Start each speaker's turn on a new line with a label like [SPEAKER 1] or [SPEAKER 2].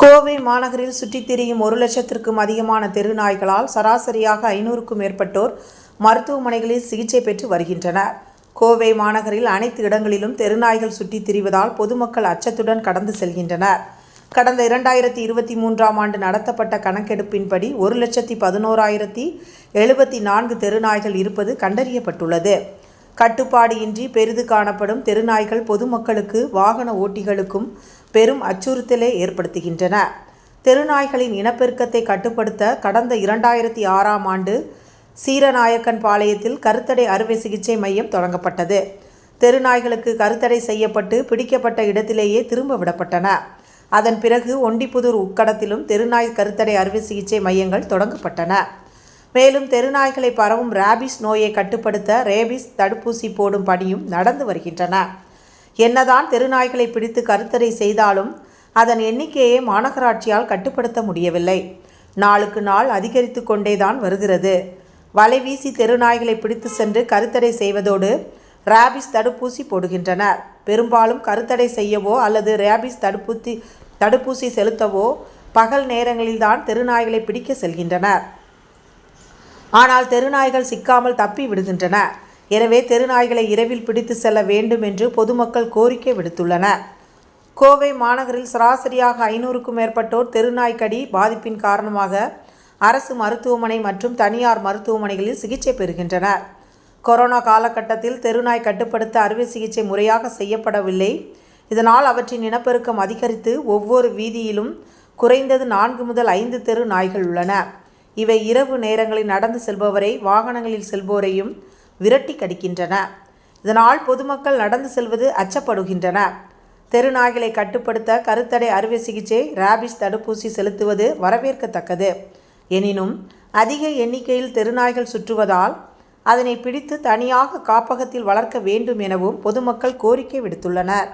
[SPEAKER 1] கோவை மாநகரில் சுற்றித் திரியும் ஒரு லட்சத்திற்கும் அதிகமான தெரு நாய்களால் சராசரியாக ஐநூறுக்கும் மேற்பட்டோர் மருத்துவமனைகளில் சிகிச்சை பெற்று வருகின்றனர். கோவை மாநகரில் அனைத்து இடங்களிலும் தெருநாய்கள் சுற்றித் திரிவதால் பொதுமக்கள் அச்சத்துடன் கடந்து செல்கின்றனர். கடந்த இரண்டாயிரத்தி இருபத்தி மூன்றாம் ஆண்டு நடத்தப்பட்ட கணக்கெடுப்பின்படி ஒரு லட்சத்தி பதினோராயிரத்தி எழுபத்தி நான்கு தெருநாய்கள் இருப்பது கண்டறியப்பட்டுள்ளது. கட்டுப்பாடு இன்றி பெரிது காணப்படும் தெருநாய்கள் பொதுமக்களுக்கு வாகன ஓட்டிகளுக்கும் பெரும் அச்சுறுத்தலை ஏற்படுத்துகின்றன. தெருநாய்களின் இனப்பெருக்கத்தை கட்டுப்படுத்த கடந்த இரண்டாயிரத்தி ஆறாம் ஆண்டு சீரநாயக்கன் பாளையத்தில் கருத்தடை அறுவை சிகிச்சை மையம் தொடங்கப்பட்டது. தெருநாய்களுக்கு கருத்தடை செய்யப்பட்டு பிடிக்கப்பட்ட இடத்திலேயே திரும்ப விடப்பட்டன. அதன் பிறகு ஒண்டிப்புதூர் உட்கடத்திலும் தெருநாய் கருத்தடை அறுவை சிகிச்சை மையங்கள் தொடங்கப்பட்டன. மேலும் தெருநாய்களை பரவும் ரேபிஸ் நோயை கட்டுப்படுத்த ரேபிஸ் தடுப்பூசி போடும் பணியும் நடந்து வருகின்றன. என்னதான் தெருநாய்களை பிடித்து கருத்தடை செய்தாலும் அதன் எண்ணிக்கையை மாநகராட்சியால் கட்டுப்படுத்த முடியவில்லை. நாளுக்கு நாள் அதிகரித்து கொண்டேதான் வருகிறது. வலை வீசி தெருநாய்களை பிடித்து சென்று கருத்தடை செய்வதோடு ரேபிஸ் தடுப்பூசி போடுகின்றனர். பெரும்பாலும் கருத்தடை செய்யவோ அல்லது ரேபிஸ் தடுப்பூசி தடுப்பூசி செலுத்தவோ பகல் நேரங்களில்தான் தெருநாய்களை பிடிக்க செல்கின்றனர். ஆனால் தெருநாய்கள் சிக்காமல் தப்பி விடுகின்றன. எனவே தெருநாய்களை இரவில் பிடித்து செல்ல வேண்டும் என்று பொதுமக்கள் கோரிக்கை விடுத்துள்ளனர். கோவை மாநகரில் சராசரியாக ஐநூறுக்கும் மேற்பட்டோர் தெருநாய்க்கடி பாதிப்பின் காரணமாக அரசு மருத்துவமனை மற்றும் தனியார் மருத்துவமனைகளில் சிகிச்சை பெறுகின்றனர். கொரோனா காலகட்டத்தில் தெருநாய் கட்டுப்படுத்த அறுவை சிகிச்சை முறையாக செய்யப்படவில்லை. இதனால் அவற்றின் இனப்பெருக்கம் அதிகரித்து ஒவ்வொரு வீதியிலும் குறைந்தது நான்கு முதல் ஐந்து தெரு நாய்கள் உள்ளன. இவை இரவு நேரங்களில் நடந்து செல்பவரை வாகனங்களில் செல்பவரையும் விரட்டி கடிக்கின்றன. இதனால் பொதுமக்கள் நடந்து செல்வது அச்சப்படுகின்றன. தெருநாய்களை கட்டுப்படுத்த கருத்தடை அறுவை சிகிச்சை ரேபிஸ் தடுப்பூசி செலுத்துவது வரவேற்கத்தக்கது. எனினும் அதிக எண்ணிக்கையில் தெருநாய்கள் சுற்றுவதால் அதனை பிடித்து தனியாக காப்பகத்தில் வளர்க்க வேண்டும் எனவும் பொதுமக்கள் கோரிக்கை விடுத்துள்ளனர்.